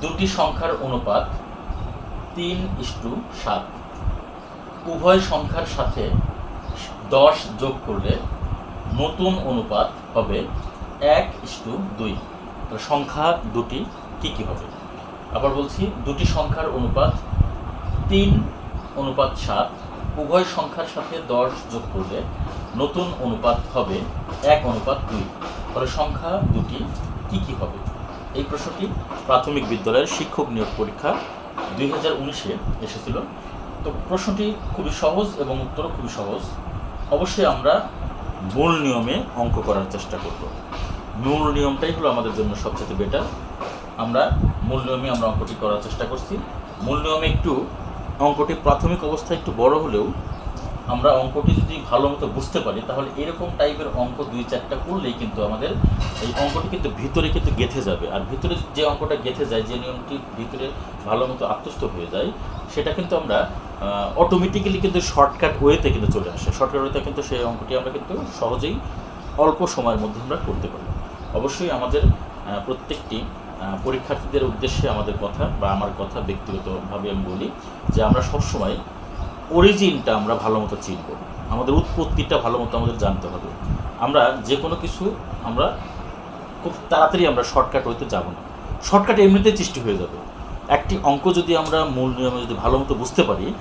দুটি সংখ্যার অনুপাত তিন ইস্টু সাত। উভয় সংখ্যার সাথে দশ যোগ করলে নতুন অনুপাত হবে এক ইস্টু দুই। সংখ্যা দুটি কি কি হবে। আবার বলছি, দুটি সংখ্যার অনুপাত তিন, অনুপাত সাত। উভয় সংখ্যার সাথে দশ যোগ করলে নতুন অনুপাত হবে এক, অনুপাত দুই। তাহলে সংখ্যা দুটি কি কি হবে। এই প্রশ্নটি প্রাথমিক বিদ্যালয়ের শিক্ষক নিয়োগ পরীক্ষা দুই হাজার উনিশে এসেছিল। তো প্রশ্নটি খুবই সহজ এবং উত্তরও খুবই সহজ। অবশ্যই আমরা মূল নিয়মে অঙ্ক করার চেষ্টা করব। মূল নিয়মটাই হলো আমাদের জন্য সবচেয়ে বেটার আমরা মূল নিয়মে আমরা অঙ্কটি করার চেষ্টা করছি। মূল নিয়মে একটু অঙ্কটি প্রাথমিক অবস্থায় একটু বড় হলেও আমরা অঙ্কটি যদি ভালো মতো বুঝতে পারি, তাহলে এরকম টাইপের অঙ্ক দুই চারটা করলেই কিন্তু আমাদের এই অঙ্কটি কিন্তু ভিতরে কিন্তু গেঁথে যাবে। আর ভিতরে যে অঙ্কটা গেঁথে যায়, যে নিয়মটি ভিতরে ভালো মতো আত্মস্থ হয়ে যায়, সেটা কিন্তু আমরা অটোমেটিক্যালি কিন্তু শর্টকাট ওয়েতে কিন্তু চলে আসে। শর্টকাট ওয়েতে কিন্তু সেই অঙ্কটি আমরা কিন্তু সহজেই অল্প সময়ের মধ্যে আমরা করতে পারি অবশ্যই আমাদের প্রত্যেকটি পরীক্ষার্থীদের উদ্দেশ্যে আমাদের কথা বা আমার কথা ব্যক্তিগতভাবে আমি বলি যে আমরা সবসময় অরিজিনটা আমরা ভালো মতো চিনব। আমাদের উৎপত্তিটা ভালো মতো আমাদের জানতে হবে। আমরা যে কোনো কিছু আমরা খুব তাড়াতাড়ি আমরা শর্টকাট হইতে যাব না। শর্টকাট এমনিতেই সৃষ্টি হয়ে যাবে। একটি অঙ্ক যদি আমরা মূল নিয়মে যদি ভালো মতো বুঝতে পারি,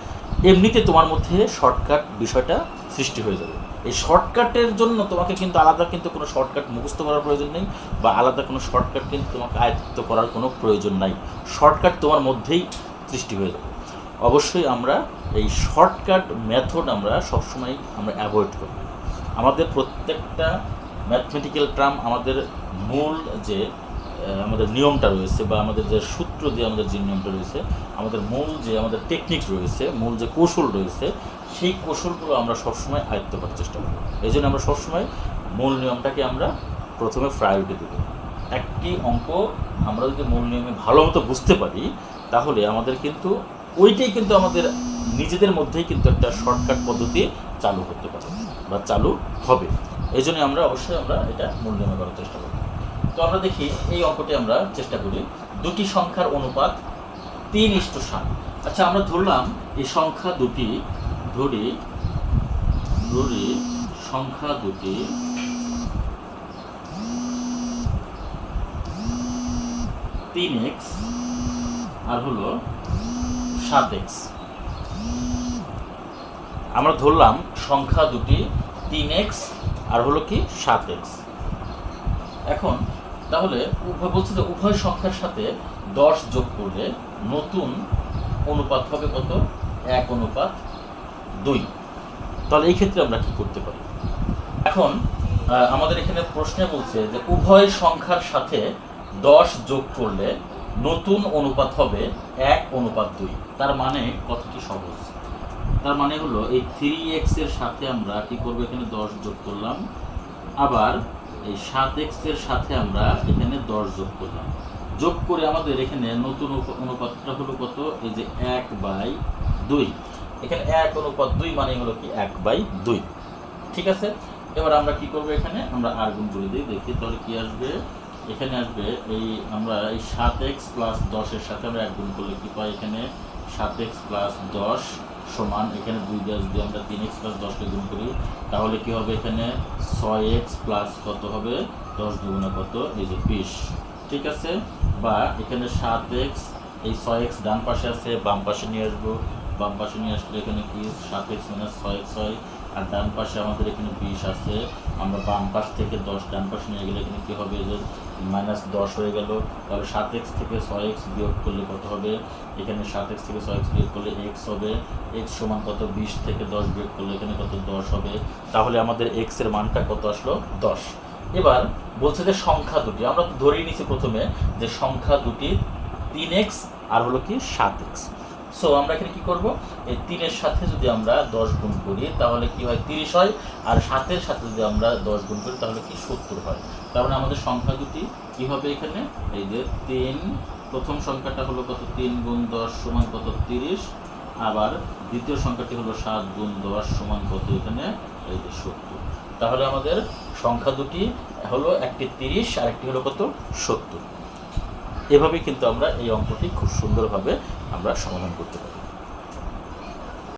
এমনিতে তোমার মধ্যে শর্টকাট বিষয়টা সৃষ্টি হয়ে যাবে। এই শর্টকাটের জন্য তোমাকে কিন্তু আলাদা কিন্তু কোনো শর্টকাট মুখস্থ করার প্রয়োজন নেই বা আলাদা কোনো শর্টকাট কিন্তু তোমাকে আয়ত্ত করার কোনো প্রয়োজন নাই। শর্টকাট তোমার মধ্যেই সৃষ্টি হয়ে যাবে। অবশ্যই আমরা এই শর্টকাট মেথড আমরা সবসময় আমরা অ্যাভয়েড করি। আমাদের প্রত্যেকটা ম্যাথমেটিক্যাল টার্ম আমাদের মূল যে আমাদের নিয়মটা রয়েছে বা আমাদের যে সূত্র দিয়ে আমাদের যে নিয়মটা রয়েছে, আমাদের মূল যে, আমাদের টেকনিক রয়েছে, মূল যে কৌশল রয়েছে, সেই কৌশলগুলো আমরা সবসময় আয়ত্ত করার চেষ্টা করি। এই জন্য আমরা সবসময় মূল নিয়মটাকে আমরা প্রথমে প্রায়োরিটি দেবো। একটি অঙ্ক আমরা যদি মূল নিয়মে ভালো মতো বুঝতে পারি, তাহলে আমাদের কিন্তু ওইটাই কিন্তু আমাদের নিজেদের মধ্যেই কিন্তু একটা শর্টকাট পদ্ধতি চালু করতে পারে বা চালু হবে। এই জন্য আমরা অবশ্যই আমরা এটা মূল নিয়মে করার চেষ্টা করব। তো আমরা দেখি এই অঙ্কটি আমরা চেষ্টা করি। দুটি সংখ্যার অনুপাত তিন ইস্টু সাত। আচ্ছা আমরা ধরলাম এই সংখ্যা দুটি ধরি ধরি সংখ্যা দুটি তিন এক্স আর হলো সাত এক্স আমরা ধরলাম সংখ্যা দুটি, তিন এক্স আর হলো কি সাত এক্স। এখন তাহলে উভয় বলছে যে উভয় সংখ্যার সাথে দশ যোগ করলে নতুন অনুপাত হবে কত? এক অনুপাত দুই। তাহলে এই ক্ষেত্রে আমরা কি করতে পারি? এখন আমাদের এখানে প্রশ্নে বলছে যে উভয় সংখ্যার সাথে দশ যোগ করলে নতুন অনুপাত হবে এক অনুপাত দুই। তার মানে কথাটি সহজ। তার মানে হলো এই থ্রি এক্সের সাথে আমরা কি করব এখানে দশ যোগ করলাম। আবার এই সাত এক্সের সাথে আমরা এখানে দশ যোগ করলাম। যোগ করে আমাদের এখানে নতুন অনুপাতটা হলো কত? এই যে এক বাই দুই। এখানে এক অনুপাত দুই মানে হলো কি এক বাই দুই। ঠিক আছে? এবার আমরা কি করব এখানে? আমরা আর গুণ করে দিই। দেখি তাহলে কি আসবে? এখানে আসবে এই আমরা এই সাত এক্স প্লাস দশের সাথে আমরা এক গুণ করলে কি পাই? এখানে সাত এক্স প্লাস দশ সমান এখানে দুই দিয়ে যদি আমরা তিন এক্স প্লাস দশকে গুণ করি, তাহলে কি হবে এখানে ছয় এক্স প্লাস কত হবে? দশ দুগুণে কত? এই যে বিশ। ঠিক আছে? বা এখানে সাত এক্স এই ছয় এক্স ডান পাশে আছে, বাম পাশে নিয়ে আসব। বাম পাশে নিয়ে আসলে এখানে কি? সাত এক্স মাইনাস ছয় এক্স হয়। আর ডান পাশে আমাদের এখানে বিশ আছে। আমরা বাম পাশ থেকে দশ, ডান পাশে নিয়ে গেলে এখানে কি হবে? যে মাইনাস দশ হয়ে গেল। তাহলে সাত এক্স থেকে ছয় এক্স বিয়োগ করলে কত হবে? এখানে সাত এক্স থেকে ছয় এক্স বিয়োগ করলে এক্স হবে। এক্স সমান কত? বিশ থেকে দশ বিয়োগ করলে এখানে কত? দশ হবে। তাহলে আমাদের এক্সের মানটা কত আসলো? দশ। এবার বলছে যে সংখ্যা দুটি। আমরা তো ধরেই নিছি প্রথমে যে সংখ্যা দুটি তিন এক্স আর হলো কি সাত এক্স। সো আমরা এখানে কি করব? এই তিনের সাথে যদি আমরা দশ গুণ করি, তাহলে কি হয়? তিরিশ হয়। আর সাতের সাথে যদি আমরা দশ গুণ করি, তাহলে কি? সত্তর হয়। তার মানে আমাদের সংখ্যা দুটি। কী হবে এখানে? এই যে তিন, প্রথম সংখ্যাটা হলো কত? তিন গুণ দশ সমান কত? তিরিশ। আবার দ্বিতীয় সংখ্যাটি হলো সাত গুণ দশ সমান কত? এখানে এই যে সত্তর। তাহলে আমাদের সংখ্যা দুটি হলো একটি তিরিশ আর একটি হলো কত? সত্তর। এভাবে কিন্তু আমরা এই অঙ্কটি খুব সুন্দরভাবে আমরা সমাধান করতে পারি